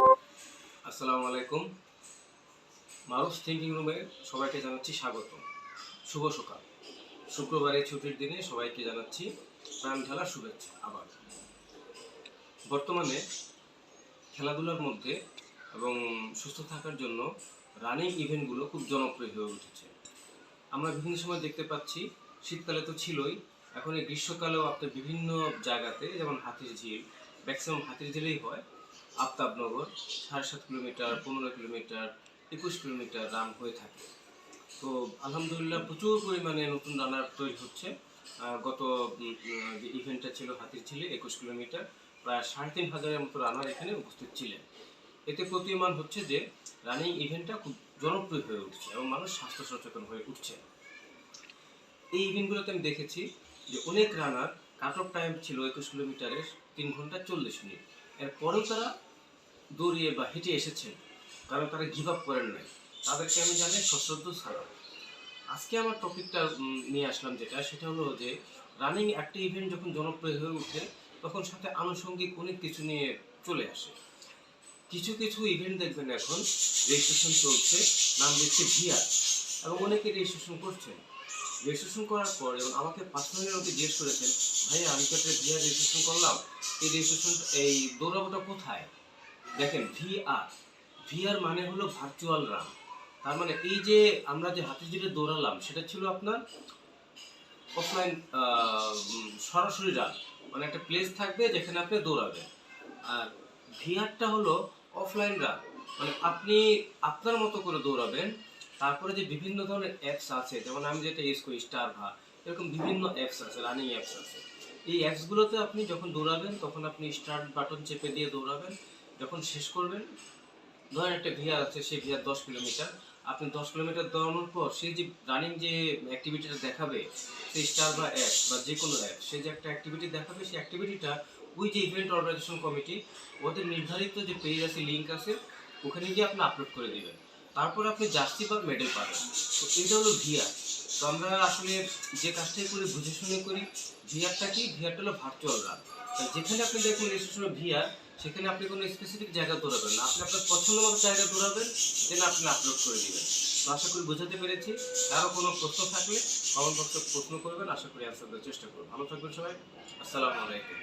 আসসালামু আলাইকুম। মারুফ থিঙ্কিং রুমে সবাইকে জানাচ্ছি স্বাগত। শুভ সকাল। শুক্রবারে ছুটির দিনে সবাইকে জানাচ্ছি প্রাণ ঢালা শুভেচ্ছা আবার। বর্তমানে খেলাধুলার মধ্যে এবং সুস্থ থাকার জন্য রানিং ইভেন্টগুলো খুব জনপ্রিয় হয়ে উঠেছে। আমরা বিভিন্ন সময় দেখতে পাচ্ছি, শীতকালে তো ছিলই, এখন এই গ্রীষ্মকালেও আপনার বিভিন্ন জায়গাতে যেমন হাতির ঝিল ম্যাক্সিমাম হাতির ঝিলেই হয় আফতাবনগর, সাড়ে সাত কিলোমিটার, পনেরো কিলোমিটার, একুশ কিলোমিটার রান হয়ে থাকে। তো আলহামদুলিল্লাহ প্রচুর পরিমাণে নতুন রানার তৈরি হচ্ছে। গত যে ইভেন্টটা ছিল হাতির ঝিলে, একুশ কিলোমিটার, প্রায় সাড়ে তিন হাজারের মতো রানার এখানে উপস্থিত ছিলেন। এতে প্রতীয়মান হচ্ছে যে রানিং ইভেন্টটা খুব জনপ্রিয় হয়ে উঠছে এবং মানুষ স্বাস্থ্য সচেতন হয়ে উঠছে। এই ইভেন্টগুলোতে আমি দেখেছি যে অনেক রানার কাট অফ টাইম ছিল একুশ কিলোমিটারের তিন ঘণ্টা চল্লিশ মিনিট। এরপরেও তারা দৌড়িয়ে বা হেঁটে এসেছেন কারণ তারা গিভ আপ করেন নাই। তাদেরকে আমি জানি সশ্রদ্ধ সালাম। আজকে আমার টপিকটা নিয়ে আসলাম যেটা, সেটা হলো যে রানিং একটা ইভেন্ট যখন জনপ্রিয় হয়ে ওঠে, তখন সাথে আনুষঙ্গিক অনেক কিছু নিয়ে চলে আসে। কিছু কিছু ইভেন্ট দেখবেন এখন রেজিস্ট্রেশন চলছে, নাম দিচ্ছে ভিআর এবং অনেকে রেজিস্ট্রেশন করছেন। রেজিস্ট্রেশন করার পর এবং আমাকে পার্সোনালি আমাকে জিজ্ঞেস করেছেন ভাই আমি তো একটা ভিআর রেজিস্ট্রেশন করলাম? এই রেজিস্ট্রেশন এই দৌড়াবোটা কোথায়? দেখেন ভিআর ভিআর মানে হলো ভার্চুয়াল রান তার মানে এই যে আমরা যে হাতে যেটা দৌড়ালাম, সেটা ছিল আপনার অফলাইন সরাসরি রান মানে একটা প্লেস থাকবে যেখানে আপনি দৌড়াবেন। আর ভিআরটা হলো অফলাইন রান মানে আপনি আপনার মতো করে দৌড়াবেন তারপরে যে বিভিন্ন ধরনের অ্যাপস আছে, যেমন আমি যেটা ইউজ করি স্টার ভা এরকম বিভিন্ন অ্যাপস আছে রানিং অ্যাপস আছে। এই অ্যাপসগুলোতে আপনি যখন দৌড়াবেন, তখন আপনি স্টার্ট বাটন চেপে দিয়ে দৌড়াবেন। যখন শেষ করবেন, ধরেন একটা ভিআর আছে, সেই ভিআর দশ কিলোমিটার আপনি দশ কিলোমিটার দৌড়ানোর পর সেই যে রানিং যে অ্যাক্টিভিটিটা দেখাবে, সেই স্টার বা অ্যাপ বা যে কোনো অ্যাপ সেই যে একটা অ্যাক্টিভিটি দেখাবে, সেই অ্যাক্টিভিটিটা ওই যে ইভেন্ট অর্গানাইজেশন কমিটি ওদের নির্ধারিত যে পেজ আছে লিঙ্ক আছে, ওখানে গিয়ে আপনি আপলোড করে দিবেন। তারপর আপনি জার্সি বা মেডেল পাবেন। তো এটা হলো ভিআর। তো আমরা আসলে যে কাজটাই করি, বুঝে শুনে করি, ভিআরটা কি? ভিআরটা হলো ভার্চুয়াল রান যেখানে আপনি দেখুন রেজিস্ট্রেশন ভিআর, সেখানে আপনি কোনো স্পেসিফিক জায়গা দৌড়াবেন না। আপনি আপনার পছন্দ মতো জায়গা দৌড়াবেন দেন আপনি আপলোড করে দেবেন। তো আশা করি বোঝাতে পেরেছি। কারও কোনো প্রশ্ন থাকলে কমেন্ট বক্সে প্রশ্ন করবেন। আশা করি অ্যান্সার দেওয়ার চেষ্টা করব। ভালো থাকবেন সবাই। আসসালামু আলাইকুম।